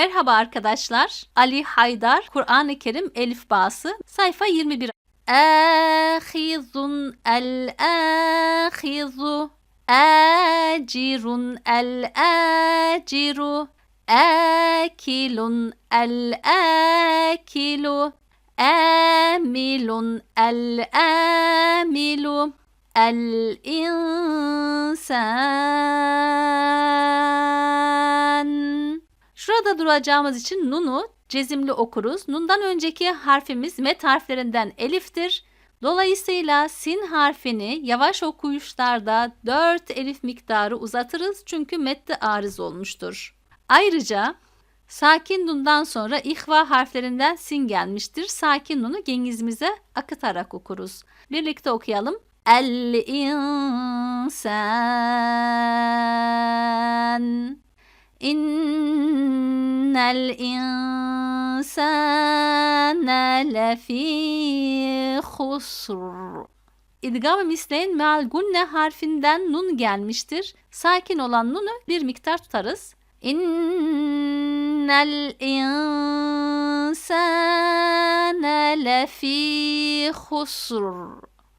Merhaba arkadaşlar. Ali Haydar, Kur'an-ı Kerim Elif Bağısı, sayfa 21. Ahizun el-ahizu, acirun el-aciru, akilun el-akilu, amilun el-amilu, el-insan. Şurada duracağımız için nunu cezimli okuruz. Nundan önceki harfimiz met harflerinden eliftir. Dolayısıyla sin harfini yavaş okuyuşlarda 4 elif miktarı uzatırız çünkü metli arız olmuştur. Ayrıca sakin nundan sonra ihva harflerinden sin gelmiştir. Sakin nunu gengizimize akıtarak okuruz. Birlikte okuyalım. El insan İnnel insane lefî husr. İdgam-ı misleyin meal gunne harfinden nun gelmiştir. Sakin olan nunu bir miktar tutarız. İnnel insane lefî husr.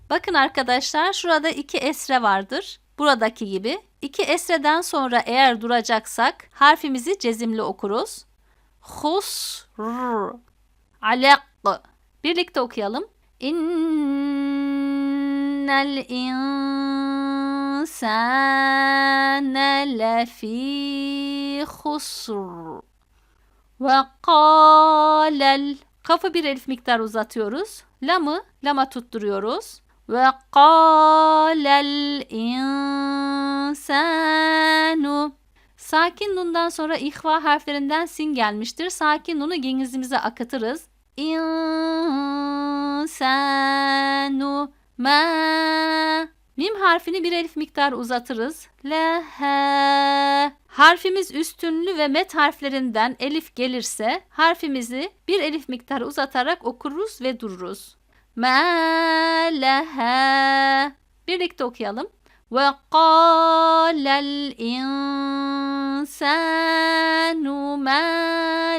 Bakın arkadaşlar şurada iki esre vardır. Buradaki gibi. İki esreden sonra eğer duracaksak harfimizi cezimli okuruz. Husr. Alak. Birlikte okuyalım. İnnel insane lefî husr. Ve kâlel. Kafı bir elif miktar uzatıyoruz. Lamı lama tutturuyoruz. Kâlel insanu. Sakin nundan sonra ihva harflerinden sin gelmiştir. Sakin nunu gengizimize akıtırız. İnsanu ma. Mim harfini bir elif miktar uzatırız. Lehe. Harfimiz üstünlü ve met harflerinden elif gelirse harfimizi bir elif miktar uzatarak okuruz ve dururuz. Ma leha. Birlikte okuyalım. Kâlel insanu ma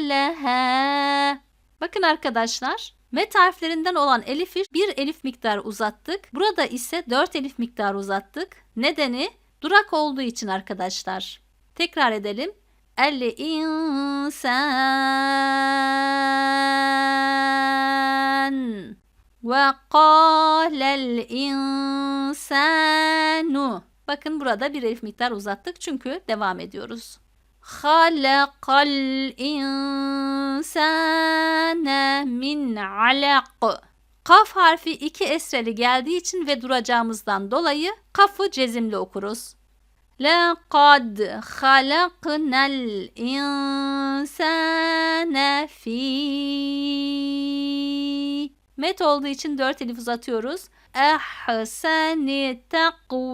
leha. Bakın arkadaşlar, met harflerinden olan elifi bir elif miktar uzattık. Burada ise dört elif miktar uzattık. Nedeni durak olduğu için arkadaşlar. Tekrar edelim. El insan ve kâlel insanu. Bakın burada bir elif miktar uzattık çünkü devam ediyoruz. Halakal insane min alak. Kaf harfi iki esreli geldiği için ve duracağımızdan dolayı kafı cezimli okuruz. لَقَدْ خَلَقْنَا الْاِنْسَانَ ف۪ي Met olduğu için dört elif uzatıyoruz. Ehseni takvim.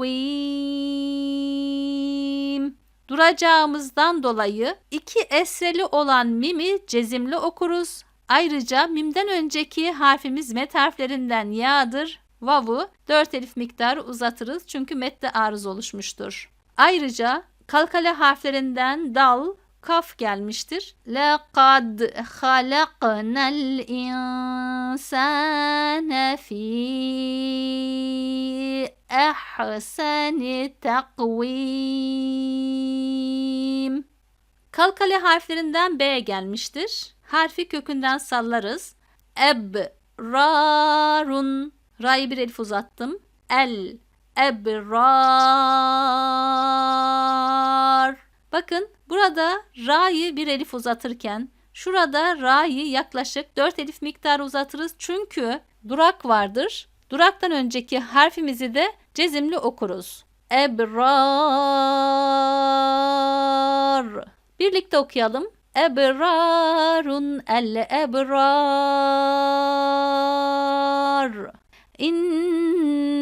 Duracağımızdan dolayı iki esreli olan mimi cezimli okuruz. Ayrıca mimden önceki harfimiz met harflerinden ya'dır. Vavu dört elif miktarı uzatırız çünkü mette arız oluşmuştur. Ayrıca kalkale harflerinden dal, kaf gelmiştir. Laqad halaqnal insane fi ahsani takvim. Kalkale harflerinden B gelmiştir. Harfi kökünden sallarız. Eb, rarun. Ra'yı bir elif uzattım. El, ebrar. Bakın burada ra'yı bir elif uzatırken şurada ra'yı yaklaşık 4 elif miktarı uzatırız. Çünkü durak vardır. Duraktan önceki harfimizi de cezimli okuruz. Ebrar. Birlikte okuyalım. Ebrarun el ebrar. İnnel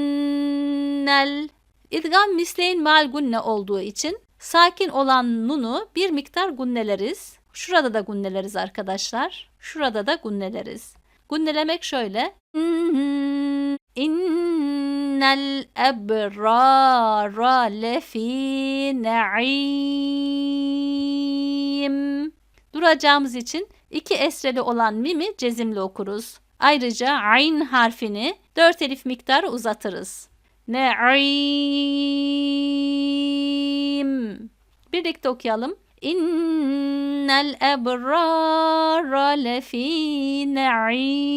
İdgam misleyin mal olduğu için sakin olan nunu bir miktar gunneleriz. Şurada da gunneleriz arkadaşlar. Şurada da gunneleriz. Gunnelemek şöyle. İnnel ebrara lefi na'im. Duracağımız için iki esreli olan mimi cezimli okuruz. Ayrıca ayn harfini dört elif miktarı uzatırız. Ne'im. Birlikte okuyalım. İnnel ebrara lefî ne'im.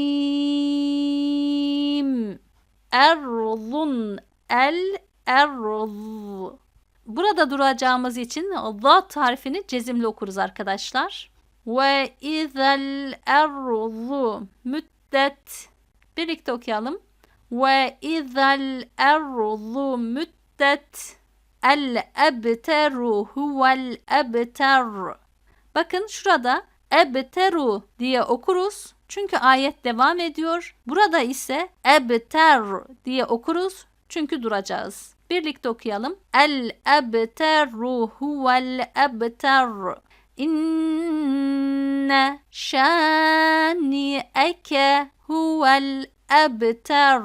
Erzun el erz. Burada duracağımız için zat harfini cezimli okuruz arkadaşlar. Ve izel erzu müddet. Birlikte okuyalım. Ve izel erzu müddet. El ebteru huvel ebter. Bakın şurada ebteru diye okuruz. Çünkü ayet devam ediyor. Burada ise ebter diye okuruz. Çünkü duracağız. Birlikte okuyalım. El ebteru huvel ebter. İnne şani'eke huvel ebter.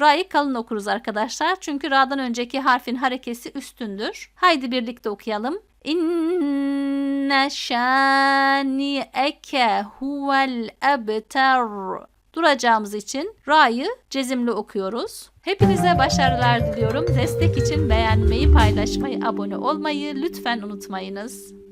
Ra'yı kalın okuruz arkadaşlar. Çünkü Ra'dan önceki harfin harekesi üstündür. Haydi birlikte okuyalım. İnne şani'eke huvel ebter. Duracağımız için Ra'yı cezimli okuyoruz. Hepinize başarılar diliyorum. Destek için beğenmeyi, paylaşmayı, abone olmayı lütfen unutmayınız.